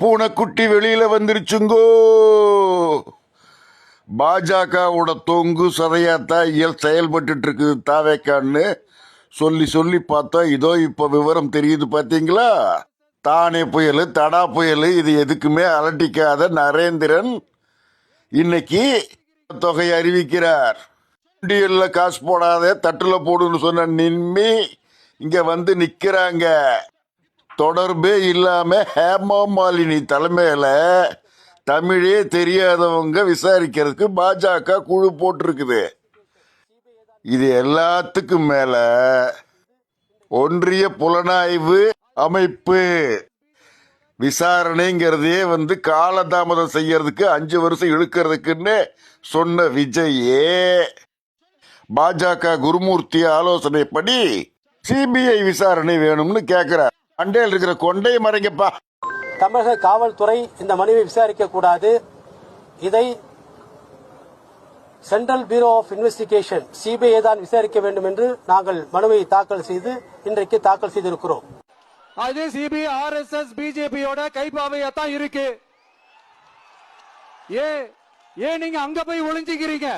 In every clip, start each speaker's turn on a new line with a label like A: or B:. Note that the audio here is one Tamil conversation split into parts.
A: பூனைக்குட்டி வெளியில வந்துருச்சுங்கோ. பாஜகவோட தொங்கு சதையாத்தான் இயல் செயல்பட்டு இருக்குது தாவேக்கான்னு சொல்லி சொல்லி பார்த்தோம் இதோ இப்ப விவரம் தெரியுது பாத்தீங்களா? தானே புயல் தடா புயல் இது எதுக்குமே அலட்டிக்காத நரேந்திரன் இன்னைக்கு தொகை அறிவிக்கிறார். உண்டியல்ல காசு போடாத தட்டுல போடுன்னு சொன்ன நிம்மி இங்க வந்து நிக்கிறாங்க. தொடர்பே இல்லாம ஹேமா மாலினி தலைமையில தமிழே தெரியாதவங்க விசாரிக்கிறதுக்கு பாஜக குழு போட்டிருக்குது. இது எல்லாத்துக்கும் மேல ஒன்றிய புலனாய்வு அமைப்பு விசாரணைங்கிறதே வந்து காலதாமதம் செய்யறதுக்கு அஞ்சு வருஷம் இழுக்கிறதுக்குன்னு சொன்ன விஜயே. பாஜக குருமூர்த்தி ஆலோசனைப்படி சிபிஐ விசாரணை வேணும்னு கேக்குறார். அண்டையில் இருக்கிற கொண்டை மறைங்கப்பா.
B: தமிழக காவல்துறை இந்த மனுவை விசாரிக்க கூடாது. இதை central bureau of investigation CBI தான் விசாரிக்க வேண்டும் என்று நாங்கள் மனுவை தாக்கல் செய்து இன்றைக்கு தாக்கல் செய்திருக்கிறோம்.
C: அது சிபி ஆர்எஸ்எஸ் பிஜேபியோட கைப்பாவையா தான் இருக்கு. ஏ ஏன் நீங்க அங்க போய் ஒளிஞ்சுக்கிறீங்க?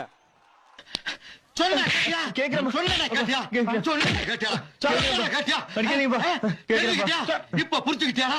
D: இப்ப புரிஞ்சுக்கிட்டியா?